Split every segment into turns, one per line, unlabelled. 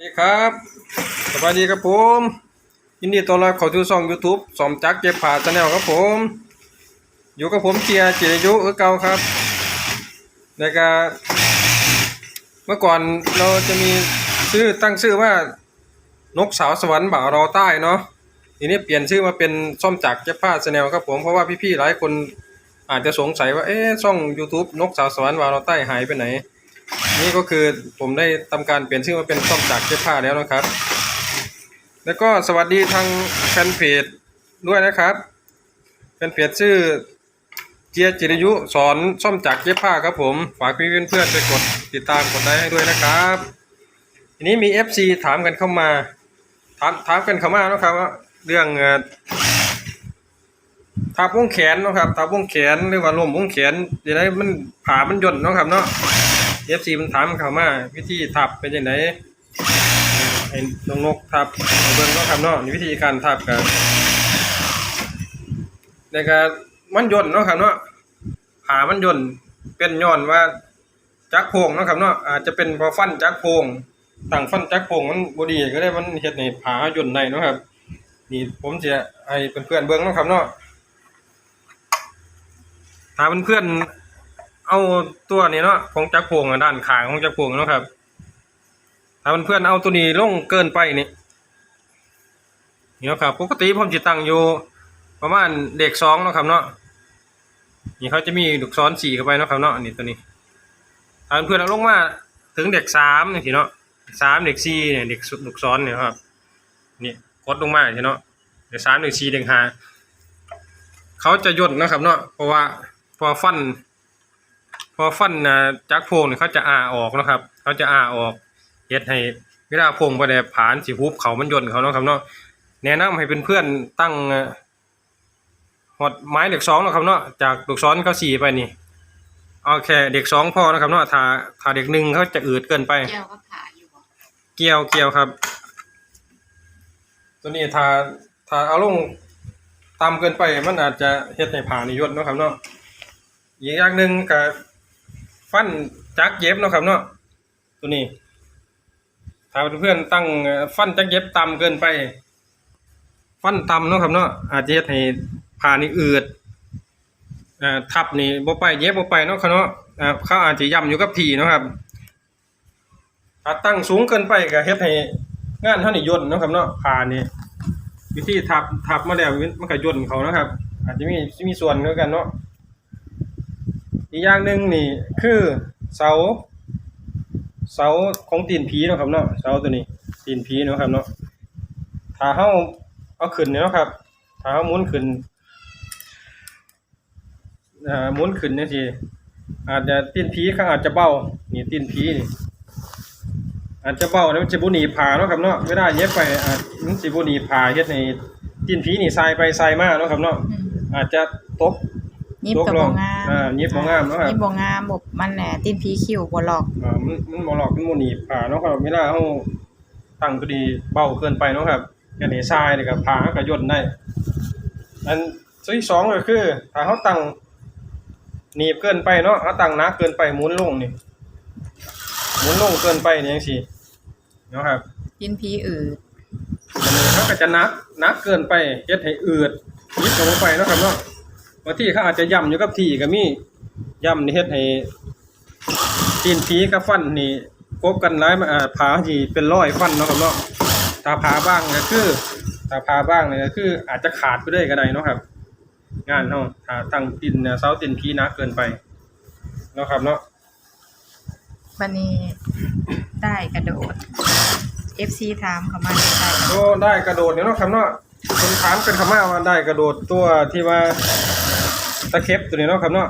สวัสดีครับสวัสดีครับผมยินดีต้อนรับเข้าสู่ช่อง YouTube สมจักรเจ็บผ่าชาแนลครับผม อยู่กับผมเจียจิรยุเออเก่าครับในการเมื่อก่อนเราจะมีชื่อตั้งชื่อว่านกสาวสวรรค์บ่าวรอใต้เนาะทีนี้เปลี่ยนชื่อมาเป็นส้มจักรเจ็บผ้าชาแนลครับผมเพราะว่าพี่ๆหลายคนอาจจะสงสัยว่าเอ๊ะช่อง YouTube นกสาวสวรรค์บ่าวรอใต้หายไปไหน นี่ก็คือผมได้ทำการเปลี่ยนชื่อมาเป็นซ่อมจากเย็บผ้าแล้วนะครับ แล้วก็สวัสดีทางแฟนเพจด้วยนะครับแฟนเพจชื่อเจียจิรยุสอนซ่อมจากเย็บผ้าครับผม ฝากพี่เพื่อนๆไปกดติดตามกดไลค์ให้ด้วยนะครับทีนี้มี FC ถามกันเข้ามาถามถามกันเข้ามานะครับว่าเรื่องเอ่อทับวงแขนนะครับทับวงแขนหรือว่าลมวงแขนเดี๋ยวนี้มันผ่ามันย่นนะครับเนาะ เอฟซีมันถามเขามาวิธีทับเป็นยังไงไอ้นกนกทับเบิ่งเนาะครับเนาะวิธีการทับกันแล้วก็มันย่นเนาะครับเนาะขามันย่นเป็นย้อนว่าจักโพงเนาะครับเนาะอาจจะเป็นพราะฟันจักโพงต่างฟันจักโพงมันบดีก็ได้มันเฮ็ดให้ขาย่นได้เนาะครับ นี่ผมจะให้เพื่อนเบิ่งเนาะครับเนาะถ้าเพื่อน เอาตัวนี้เนาะของจักรพวงอะด้านขางของจักรพวงเนาะครับ ถ้าเพื่อนๆเอาตัวนี้ลงเกินไปนี่นี่เนาะครับปกติผมจะตั้งอยู่ประมาณเด็กสองเนาะครับเนาะนี่เขาจะมีลูกศรสี่เข้าไปเนาะครับเนาะนี่ตัวนี้ถ้าเพื่อนๆเอาลงมาถึงเด็กสามนี่เนาะสามเด็กสี่เนี่ยเด็กลูกศรเนี่ยครับนี่กดลงมาสิเนาะเด็กสามเด็กสี่เด็กห้าเขาจะย่นนะครับเนาะเพราะว่าพอฟัน พอฟันนะจักโพงเนี่ยเขาจะอาออกนะครับเขาจะอาออกเฮ็ดให้เวลาโพงไปได้ผานสิฮุบเขามันย่นเขาเนาะครับเนาะแนะนำให้เป็นเพื่อนๆตั้งเอ่อหอดไม้เด็กสองเนาะครับเนาะจากเด็กซ้อนเขาสี่ไปนี่เอาแค่เด็กสองพอนะครับเนาะถ้าถ้าเด็กหนึ่งเขาจะอืดเกินไป
แก้วก็ผ่าอยู่บ่
เกี่ยวเกี่ยวครับ ตัวนี้ถ้าถ้าเอาลงตามเกินไปมันอาจจะเฮ็ดให้ผ่านิยดเนาะครับเนาะอีกอย่างหนึ่งก็ ฟันจักเย็บเนาะครับเนาะตัวนี้ ถ้าเพื่อนตั้งฟันจักเย็บต่ำเกินไป ฟันต่ำเนาะครับเนาะอาจจะให้ผ่านี่อืดอ่าทับนี่บ่ไปเย็บบ่ไปเนาะครับเนาะอ่าเขาอาจจะย่ำอยู่กับที่เนาะครับถ้าตั้งสูงเกินไปก็เฮ็ดให้งานเท่านี้ย่นเนาะครับเนาะผ่านี่วิธีทับทับมาแล้วมันก็ย่นเขานะครับ อาจจะมีมีส่วนด้วยกันเนาะ อีกอย่างหนึ่งนี่คือเสา เสาของตีนผีเนาะครับเนาะเสาตัวนี้ตีนผีเนาะครับเนาะถ้าเฮาเอาขึ้นเนี่ยเนาะครับถ้าเฮาหมุนขึ้นอ่าหมุนขึ้นจังซี่อาจจะตีนผีข้างอาจจะเบานี่ตีนผีนี่อาจจะเบาแล้วมันจะบุหนีผ่าเนาะครับเนาะเวลาเย็บไปอาจมันสิบุหนีผ่าเฮ็ดให้ตีนผีนี่ทรายไปทรายมาเนาะครับเนาะ
อืม
อาจจะตก
ยิบกับ
ยกล
บ่
ง
งาม
อ่ายิบบ่งามเนอะครับ
ยิบบ่งามบบมันแหละตีนผีคิ้วบ่หลอก
อ่ามันมันบ่หลอกมันบ่หนีผ่าเนาะครับเวลาเฮาตั้งตัวดีเบาเกินไปเนาะครับแค่นี้ทรายนี่ก็ผ่าก็ย่นได้อันส่วนที่สองก็คือถ้าเฮาตั้งหนีบเกินไปเนาะเฮาตั้งหนักเกินไปหมุนลงนี่หมุนลงเกินไปนี่จังซี่เนาะครับ
ตีนผีอืด
อันนี้เขาก็จะนักนักเกินไปเฮ็ดให้อืดยิบลงไปเนาะครับเนาะ บางทีเขาอาจจะย่ำอยู่กับที่ก็มีย่ำนี่เฮ็ดให้ตีนผีกับฟันนี่กบกันหลายมันอ่าผาที่เป็นร้อยฟันเนาะครับเนาะถ้าผาบ้างก็คือถ้าผาบ้างเนี่ยก็คือ อาจจะขาดไปเลยก็ได้เนาะครับ งานเนาะถ้าตั้งตีนเนี่ยเสาตีนผีหนักเกินไปเนาะครับเนาะ
บัดนี้ได้กระโดด FC ถามเข้ามาได้
โอ้ได้กระโดดเนี่ยเนาะครับเนาะคนถามกันคำว่าว่าได้กระโดดตัวที่ว่า ตะเข็บตัวนี้เนาะครับเนาะ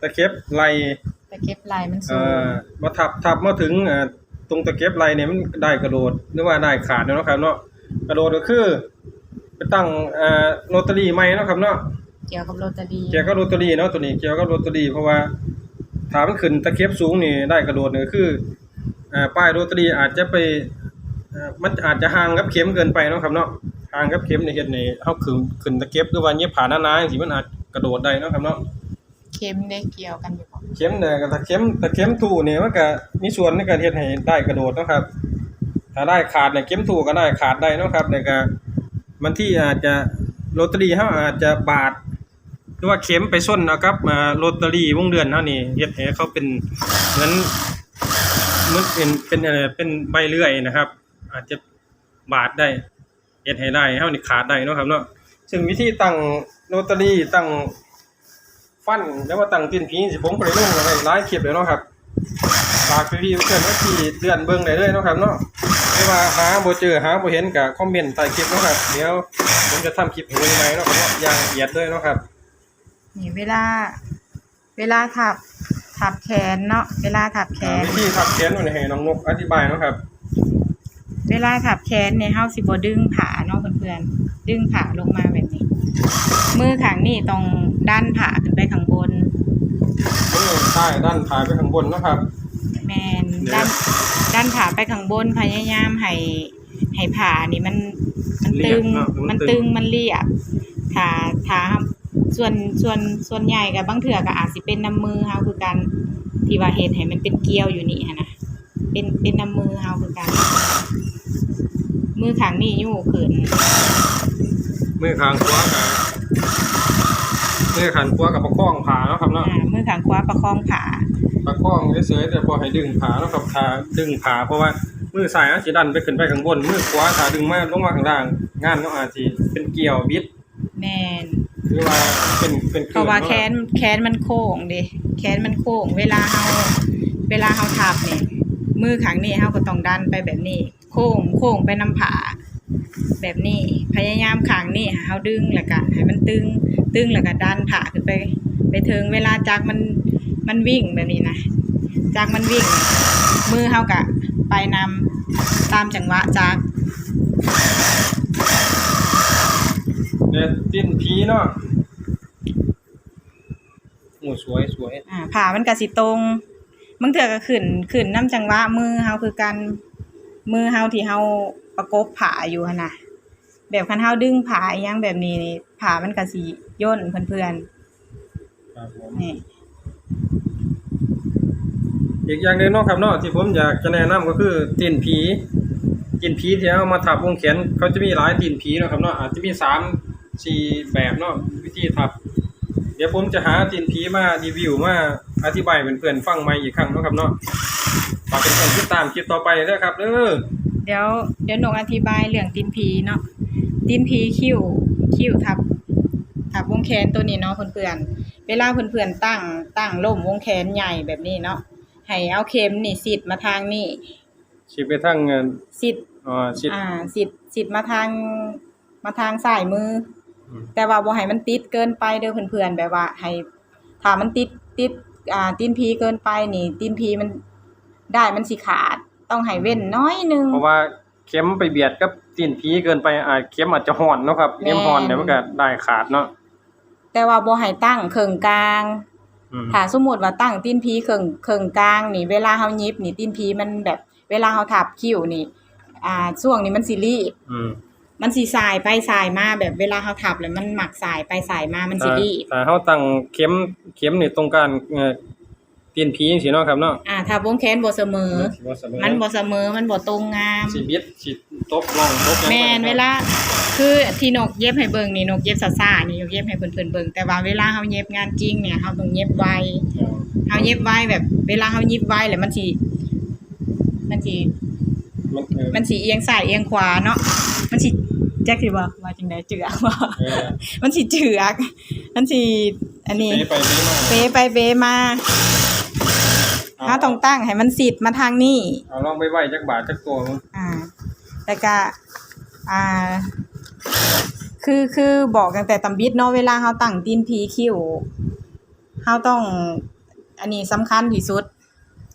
ตะเข็บไหล
ตะเก็บลายมันสู
เอ่
ง
อมาทับทับมาถึงเอ่อตรงตะเข็บไหลเนี่ยมันได้กระโดดหรือว่าได้ขาดเนาะครับเนาะกระโดดก็คือไปตั้งเอ่อโรตารี่ใหม่เนาะครับเนาะ
เกี่ยวกับโรตารี่
เกี่ยวกับโรตารี่เนาะตัวนี้เกี่ยวกับโรตารี่เพราะว่าถ้ามันขึ้นตะเข็บสูงนี่ได้กระโดดเนี่ยก็คือเอ่อป้ายโรตารี่อาจจะไปเอ่อมันอาจจะห่างกับเข็มเกินไปเนาะครับเนาะห่างกับเข็มในเฮ็ดนี่เฮาขึ้นขึ้นตะเข็บหรือว่าเย็บผ่าหน้าๆจังซี่มันอาจ กระโดดได้เนาะครับเนาะ
เข็มได้เกี่ยวกันอยู่บ่
เข็มเนี่ยก็ถ้าเข็มถ้าเข็มถูเนี่ยมันก็มีส่วนในการเฮ็ดให้ได้กระโดดเนาะครับ ถ้าได้ขาดเนี่ยเข็มถูกก็ได้ขาดได้เนาะครับแต่ก็มันที่อาจจะลอตเตอรี่เฮาอาจจะบาดหรือว่าเข็มไปส้นเอากับมาลอตเตอรี่วงเดือนเฮานี่เฮ็ดให้เขาเป็นเหมือนเหมือนเป็นเป็นอะไรเป็นใบเลื่อยนะครับ อาจจะบาดได้เฮ็ดให้ได้เฮานี่ขาดได้เนาะครับเนาะซึ่งวิธีตั้ง ลอตเตอรี่ตั้งฟันแล้วว่าตั้งตีนผีสิผมก็ได้ลงไว้หลายคลิปแล้วเนาะครับฝากพี่ๆเพื่อนว่าที่เลื่อนเบิ่งได้เลยเนาะครับเนาะไม่ว่าหาบ่เจอหาบ่เห็นก็คอมเมนต์ใต้คลิปเนาะครับเดี๋ยวผมจะทำคลิปให้เบิ่งใหม่เนาะครับเนาะอย่างละเอียดเลยเนาะครับ
นี่เวลา เวลาถับถับแขนเนาะเวลาถับแข
อ่านวิธีทับแขนมันให้น้องนกอธิบายเนาะครับ
เวลาถับแขนเนี่ยเฮาสิบ่ดึงขาเนาะเพื่อนๆดึงขาลงมาแบบนี้ มือข้างนี้ต้องดันขาขึ้นไปข้างบน
มือใต้ด้านขาไปข้างบนเนาะครับ
แมนดันดันขาไปข้างบนพยายามให้ให้ผ่านี่มันมันตึง
เรียบเนาะมั
มันน
ตึ
ตึ
ง
ง มันเรียบขาขาส่วนส่วนส่วนใหญ่กับบางเถื่อก็อาจสิเป็นน้ำมือเฮาคือกันที่ว่าเห็นให้มันเป็นเกลียวอยู่นี่หั้นนะเป็นเป็นน้ำมือเฮาคือกัน มือข้างนี้ยู่ขึ้น
มือข้างขวากับมือข้างขวากับประคองขาเนาะครับเนาะ
อ่ามือข้างขวาประคองขา
ประคองเฉยๆแต่พอให้ดึงขาเนาะครับขาดึงขาเพราะว่ามือซ้ายอาจสิดันไปขึ้นไปข้างบนมือขวาขาดึงมาลงมาข้างล่าง งานเนาะอาจสิเป็นเกี่ยวบิด
แมน
หรือว่าเป็นเป็น
เพราะว่า
เนา
แขนแขนมันโค้งเดิแขนมันโค้ง เวลาเฮาเวลาเฮาทับเนี่ยมือข้างนี้เฮาก็ต้องดันไปแบบนี้ โค้งโค้งไปน้ำผา แบบนี้พยายามข้างนี้เฮาดึงแล้วก็ให้มันตึง ตึงแล้วก็ดันผาขึ้นไป ไปถึงเวลาจักมันมันวิ่งแบบนี้นะจักมันวิ่ง มือเฮาก็ไปนำตามจังหวะจัก
เนี่ยติ้นผีเนาะโอ้สวยสวย
อ่าผามันก็สิตรงบางเทื่อก็ขึ้นขึ้นน้ำจังหวะมือเฮาคือกันมือเฮาที่เฮา ประกบผาอยู่หั่นน่ะ แบบคันเฮาดึงผาอีหยังแบบนี้นี่ผามันก็สิย่นเพื่อน
ครับผม
ๆนี่
อีกอย่างหนึงเนาะครับเนาะที่ผมอยากจะแนะนำก็คือตีนผีตีนผีที่เอามาทับวงแขนเขาจะมีหลายตีนผีเนาะครับเนาะอาจจะมีสามสี่แบบเนาะวิธีทับ เดี๋ยวผมจะหาตีนผีมารีวิวมาอธิบายเพื่อนๆฟังใหม่อีกครั้งเนาะครับเนาะฝากเป็นคนติดตามคลิปต่อไปเด้อครับเด้อ
เดี๋ยวเดี๋ยวหนูอธิบายเรื่องตีนผีเนาะตีนผีคิ้วคิ้วทับทับวงแขนตัวนี้เนาะเพื่อนๆเวลาเพื่อนๆตั้งตั้งล่มวงแขนใหญ่แบบนี้เนาะให้เอาเข็มนี่สิดมาทางนี้
ชิปไปทั้งเงิน
สิด
อ่าชิด
อ่าสิดสิดมาทางมาทางซ้ายมือ
อืม
แต่ว่าบ่ให้มันติดเกินไปเด้อเพื่อนๆแบบว่าให้ถ้ามันติดติดอ่าตีนผีเกินไปนี่ตีนผีมันได้มันสิขาด ต้องให้เว้นน้อยหนึง
เพราะว่าเข็มไปเบียดกับตีนผีเกินไปอาจเข็มอาจจะห่อนเนาะครับ
แม่น
เข็มห่อนเดี๋ยวมันก็ได้ขาดเนาะ
แต่ว่าบ่ให้ตั้งเคิงกลาง
อืม
ถ้าสมมุติว่าตั้งตีนผีเคิงเคิงกลางนี่ เวลาเฮายิบนี่ตีนผีมันแบบ เวลาเฮาทับคิ้วนี่ อ่าช่วงนี้มันสิรีบ
อืม
มันสิสายไปสายมาแบบเวลาเฮาทับแล้วมันหมักสายไปสายมามันสิรีบ
ถ้าเฮาตั้งเข็มเข็มนี่ตรงกลางเอ่อ ตีนผีจังซี่เนาะครับเนาะ
อ่าถ้าวงแขนบ่เสมอ
สิบ่เสมอ
มันบ่เสมอมันบ่ตรงงาม
สิบิดสิตบล่องตบหยัง
แม่น
ไป
เวลาคือที่นกเย็บให้เบิ่งนี่นกเย็บซ่าๆนี่นกเย็บให้เพิ่นๆเบิ่งแต่ว่าเวลาเฮาเย็บงานจริงเนี่ยเฮาต้องเย็บไวเฮาเย็บไวแบบ เวลาเฮาเย็บไวแล้วมันสิมันสิ
มันเออ
มันสิเอียงซ้ายเอียงขวาเนาะ มันสิจักสิว่าว่าจังได๋เจือกว่า
เออ
มันสิเจือก มันสิอันนี้
เปไปเปมา
เปไปเปมา เฮาต้องตั้งให้มันสิดมาทางนี้
เอาลองไปไว้จักบาทจักตัวมั้ง
อ่าแต่ก็อ่า คือคือบอกตั้งแต่ตำบิดเนาะเวลาเฮาตั้งตีนผีคิ้วเฮาต้อง อันนี้สำคัญที่สุด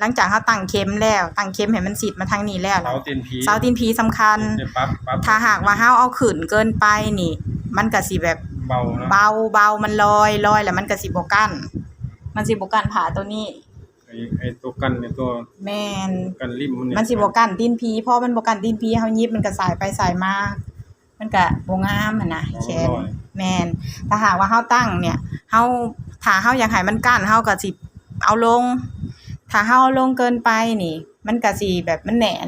หลังจากเฮาตั้งเข็มแล้ว ตั้งเข็มให้มันสิดมาทางนี้แล้ว
เสาตีนผี
เสาตีนผีสำคัญ
เดี๋ยวปั๊บปั๊บ
ถ้าหากว่าเฮาเอาขึ้นเกินไปนี่ มันก็สิแบบ
เบาเนาะ
เบาเบามันลอยลอยแล้วมันก็สิบ่กั้นมันสิบ่กั้นผ่าตัวนี้
ไอ้ไอ้ตัวกันเนี่ยตัว
แม่น
กันริมมันเนี่ย
มันสิบ่กันตีนผีเพราะมันบ่กันตีนผีเฮายิบมันก็สายไปสายมามันก็บ่งามหั่นน่ะแขนแม่นถ้าหากว่าเฮาตั้งเนี่ยเฮาถ้าเฮาอยากให้มันกั้นเฮาก็สิเอาลง ถ้าเฮาเอาลงเกินไปนี่ มันก็สิแบบมันแหนน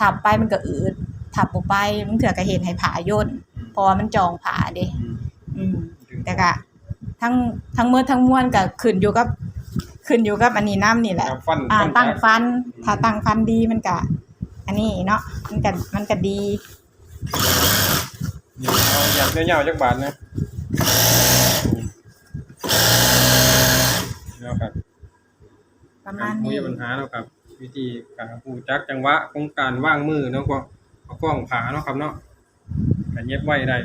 ถับไปมันก็อืดถับบ่ไปมันเถื่อก็เห็นให้ผาย่นเพราะว่ามันจองผาเด้
อืม
อืมแต่ก็ทั้งทั้งเมื่อทั้งมวลก็ขึ้นอยู่กับ ขึ้นอยู่กับอันนี้น้ำนี่แหละ
ครับฟัน
อ่า
ฟัน
ตั้ง
จัก
ฟัน ถ้าตั้งฟันดีมันก็อันนี้เนาะมันก็มันก็ดี
นี่เอาอยากเงี้ยวๆจักบาทนะแล้วครับ
ประมาณ
มี
นี้
ปัญหาเนาะครับ วิธีการปูจักจังหวะของการว่างมือเนาะก็เอากล้องผาเนาะครับเนาะการเย็บไว้ได้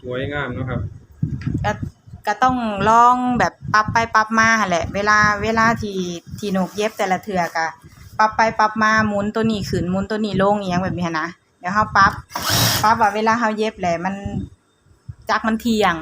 สวยงามเนาะครับ
ก็ต้องลองแบบปรับไปปรับมาแหละ เวลาเวลาที่ที่นกเย็บแต่ละเทื่อกะปรับไปปรับมาหมุนตัวนี้ขึ้นหมุนตัวนี้ลงอีหยังแบบนี้นนะเดี๋ยวเฮาปรับปรับว่าเวลาเฮาเย็บแหละมันจักมันเที่ยง